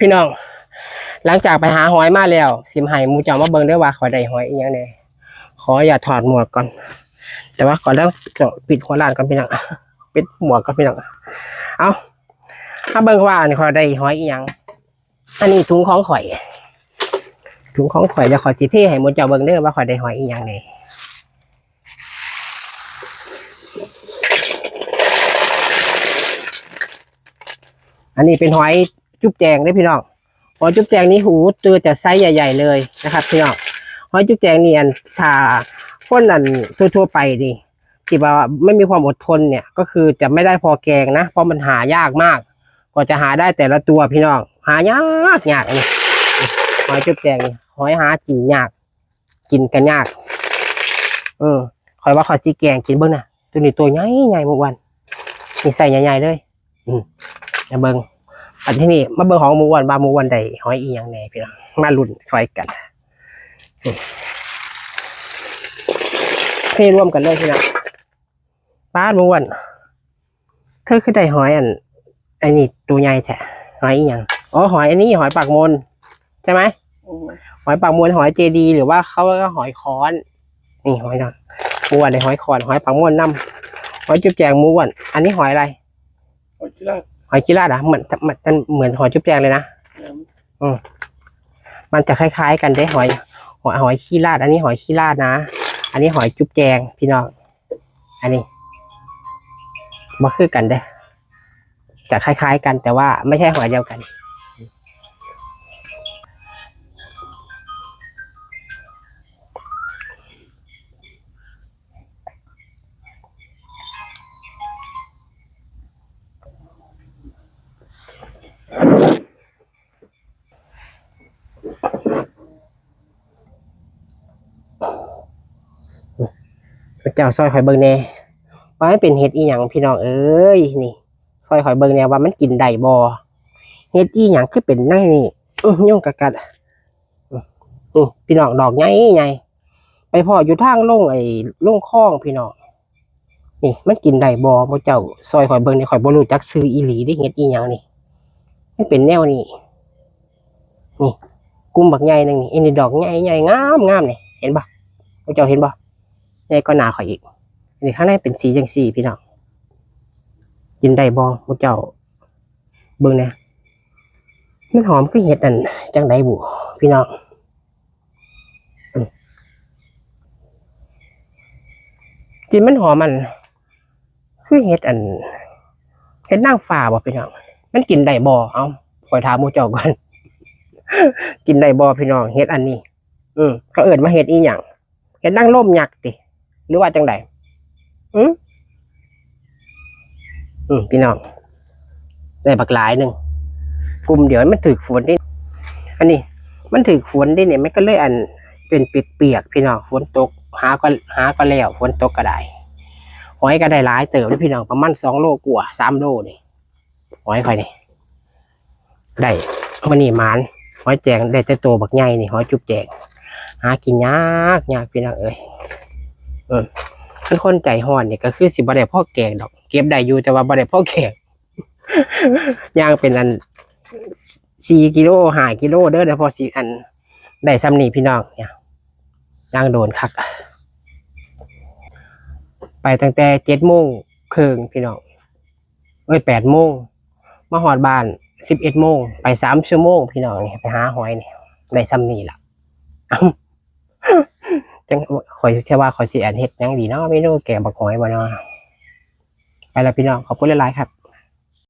พี่น้อง หลังจากไปหาหอยมาแล้ว สิมไห้หมูเจ้ามาเบิ่งได้ว่าขอยได้หอยอีหยังแหน่ขออย่าถอดหมวกก่อน แต่ว่าก่อนแล้วปิดหัวล้านก่อนพี่น้องปิดหมวกก่อนพี่น้องเอาถ้าเบิ่งว่าขอยได้หอยอีหยังอันนี้ถุงของข่อย ถุงของข่อยจะขอจิเท่ให้มูเจ้าเบิ่งเด้ว่าข่อยได้หอยอีหยังแหน่อันนี้เป็นหอย จุ๊บแจงเด้พี่น้องหอยจุ๊บแจงนี่หูตัวจะไซส์ใหญ่ ๆเลยนะครับพี่น้องหอยจุ๊บแจงนี่อันถ้าคนอันทั่วๆไปดิที่ว่าไม่มีความอดทนเนี่ยก็คือจะไม่ได้พอแกงนะ เพราะมันหายากมากกว่าจะหาได้แต่ละตัวพี่น้อง หายากยากนี่หอยจุ๊บแจงนี่หอยหากินยาก กินกันยาก เออคอยว่าขอยซีแกงกินเบิ้งนะตัวนี้ตัวใหญ่ใหญ่เมื่อวันนี่ใส่ใหญ่ๆเลย อืมเบิ้ง อันที่นี่มาเบอร์ของหมูวันบาหมูวันใดหอยอีหยังแหน่พี่น้องมาลุ่นซอยกันเทร่วมกันเลยพี่น้องป้าดหมูวันเธอคือได้หอยอันไอ้นี่ตัวใหญ่แท้หอยอีหยังอ๋อหอยอันนี้หอยปากมนใช่ไหมหอยปากมนหอยเจดี หรือว่าเขาเรียกว่าหอยค้อนนี่หอยนอนหมูวันได้หอยคอนหอยปากมนน้ำหอยจุ๊บแจงหมูวันอันนี้หอยอะไรโอ้ยที่แรก หอยกีราดอะเหมือนมันมันเหมือนหอยจุ๊บแจงเลยนะมันจะคล้ายๆ กันได้หอยหอยหอยขี้ราด อันนี้หอยขี้ราดนะ อันนี้หอยจุ๊บแจงพี่น้อง อันนี้มาคือกันเด้อจะคล้ายๆกันแต่ว่าไม่ใช่หอยเดียวกัน เจ้าซอยหอยเบิงแน่ว่าให้เป็นเห็ดอีหยังพี่น้องเอ้ยนี่ซอยหอยเบิงแน่ว่ามันกินได้บ่เห็ดอีหยังคือเป็นนั่งนี่ยุ่งกัดกัดอื้อพี่น้องดอกใหญ่ใหญ่ไปพออยู่ทางลงไอ้ลงคลองพี่น้องนี่ มันกินได้บ่บ่เจ้าซอยหอยเบิงนี่ข่อยบ่รู้จักซื้ออีหลีได้เห็ดอีหยังนี่มันเป็นแนวนี้นี่ กุมบักใหญ่นึงนี่อันนี้ดอกใหญ่ใหญ่งามงามนี่เห็นปะบ่เจ้าเห็นปะ ใหญ่ก็หนาข่อยอีกอันนี้ข้างในเป็นสีจังสีพี่น้องกินได้บอมุเจ้า เบิ่งนะมันหอมคือเห็ดอันจังไดบุพี่น้องกินมันหอมมัน คือเห็ดอันเห็ดนางฟ้าบ่พี่น้อง มันกินได้บ่เอาคอยถามมูเจ้าก่อน กินได้บ่พี่น้องเห็ดอันนี้ อืมเขาเอิ้นมาเห็ดอีหยังเห็ดนางร่มยักษ์ติ หรือว่าจังไดอืมอืมพี่น้องได้บักหลายหนึ่งกลุ่มเดี๋ยวมันถือฝนนี่อันนี้ มันถือฝนนี่เนี่ยมันก็เลยอันเป็นเปียกๆพี่น้องฝนตก หาก็หาก็แล้วฝนตกก็ได้หอยก็ได้หลายเติบเลยพี่น้องประมาณสองโลกว่าสามโลนี่หอยคอยนี่ได้มันนี่มานหอยแจงได้แต่ตัวบักใหญ่นี่หอยจุบแจงหากินยากยากพี่น้องเอ้ย เป็นคนใจห่อนเนี่ยก็คือสิบ่ได้พ่อแกงดอก เก็บได้อยู่แต่ว่าบ่ได้พ่อแกงย่างเป็นอันสี่กิโลห้ากิโลเด้อเดี๋ยวพอสิอันได้ซ้ำนี่พี่น้องเนี่ยย่างโดนคัก ไปตั้งแต่เจ็ดโมงครึ่งพี่น้องเอ้ยแปดโมงมาหอดบ้านสิบเอ็ดโมงไปสามชั่วโมงพี่น้องนี่ไปหาหอยเนี่ยได้ซ้ำนี่ละเอ้า จังคอยเชื่อว่าคอยสิอันเฮ็ดยังดีเนาะไม่รู้แกงบักหอยบ่เนาะไปแล้วพี่น้องขอบคุณหลายๆครับ